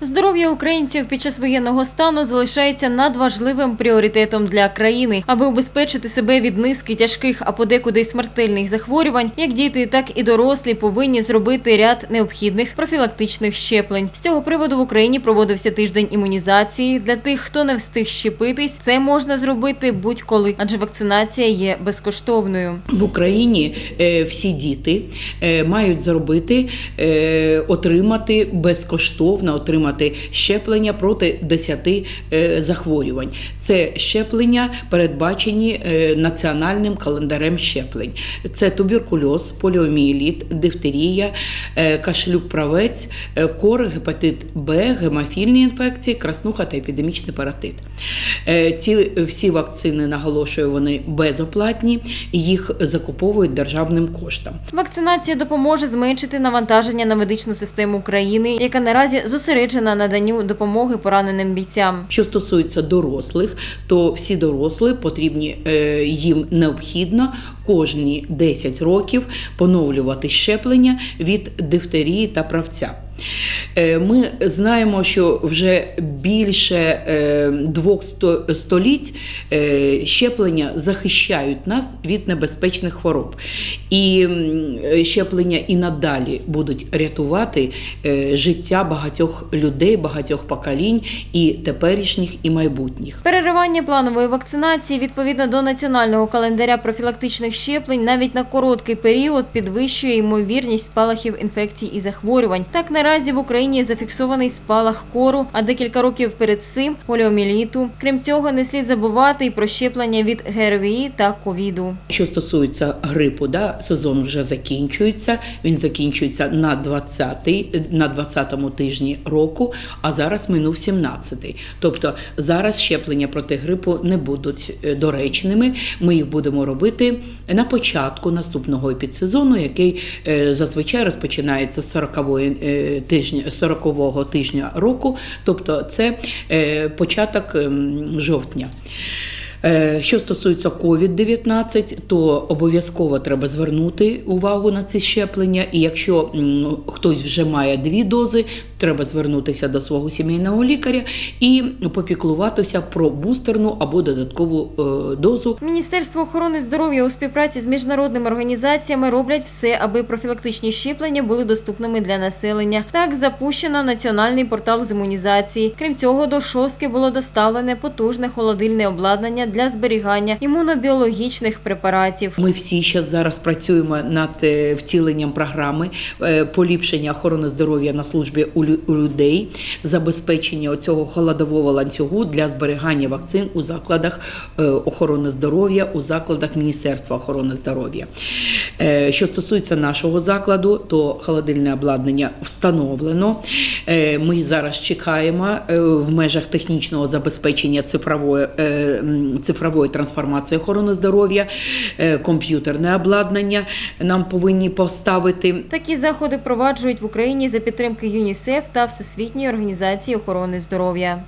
Здоров'я українців під час воєнного стану залишається надважливим пріоритетом для країни, аби убезпечити себе від низки тяжких, а подекуди й смертельних захворювань. Як діти, так і дорослі повинні зробити ряд необхідних профілактичних щеплень. З цього приводу в Україні проводився тиждень імунізації. Для тих, хто не встиг щепитись, це можна зробити будь-коли, адже вакцинація є безкоштовною. В Україні е, всі діти е, мають зробити, е, отримати безкоштовно отримати щеплення проти 10 е, захворювань. Це щеплення передбачені е, національним календарем щеплень. Це туберкульоз, поліомієліт, дифтерія, е, кашлюк правець, кор, гепатит Б, гемофільні інфекції, краснуха та епідемічний паратит. Ці всі вакцини, наголошую, вони безоплатні, їх закуповують державним коштом. Вакцинація допоможе зменшити навантаження на медичну систему країни, яка наразі зосереджена на наданню допомоги пораненим бійцям. Що стосується дорослих, то всі дорослі потрібні е, їм необхідно кожні 10 років поновлювати щеплення від дифтерії та правця. Е, Ми знаємо, що вже більше е, двох сто- століть е, щеплення захищають нас від небезпечних хвороб. І щеплення і надалі будуть рятувати життя багатьох людей, багатьох поколінь, і теперішніх, і майбутніх. Переривання планової вакцинації відповідно до національного календаря профілактичних щеплень навіть на короткий період підвищує ймовірність спалахів інфекцій і захворювань. Так наразі в Україні зафіксований спалах кору, а декілька років перед цим поліоміеліту. Крім цього, не слід забувати і про щеплення від ГРВІ та ковіду. Що стосується грипу, да, сезон вже закінчується. Він закінчується на 20 на 20-му тижні року, а зараз минув 17-й. Тобто зараз щеплення проти грипу не будуть е, доречними. Ми їх будемо робити на початку наступного підсезону, який е, зазвичай розпочинається з 40-го е, тижня 40-го тижня року, тобто це е, початок ем, жовтня. Е, Що стосується COVID-19, то обов'язково треба звернути увагу на ці щеплення. І якщо хтось вже має дві дози, треба звернутися до свого сімейного лікаря і попіклуватися про бустерну або додаткову е, дозу. Міністерство охорони здоров'я у співпраці з міжнародними організаціями роблять все, аби профілактичні щеплення були доступними для населення. Так запущено національний портал з імунізації. Крім цього, до шостки було доставлене потужне холодильне обладнання для зберігання імунобіологічних препаратів. Ми всі ще зараз працюємо над е, втіленням програми е, поліпшення охорони здоров'я на службі у людей, забезпечення цього холодового ланцюгу для зберігання вакцин у закладах е, охорони здоров'я, у закладах Міністерства охорони здоров'я. Що стосується нашого закладу, то холодильне обладнання встановлено. Ми зараз чекаємо в межах технічного забезпечення цифрової, цифрової трансформації охорони здоров'я, е, комп'ютерне обладнання нам повинні поставити. Такі заходи проваджують в Україні за підтримки ЮНІСЕФ та Всесвітньої організації охорони здоров'я.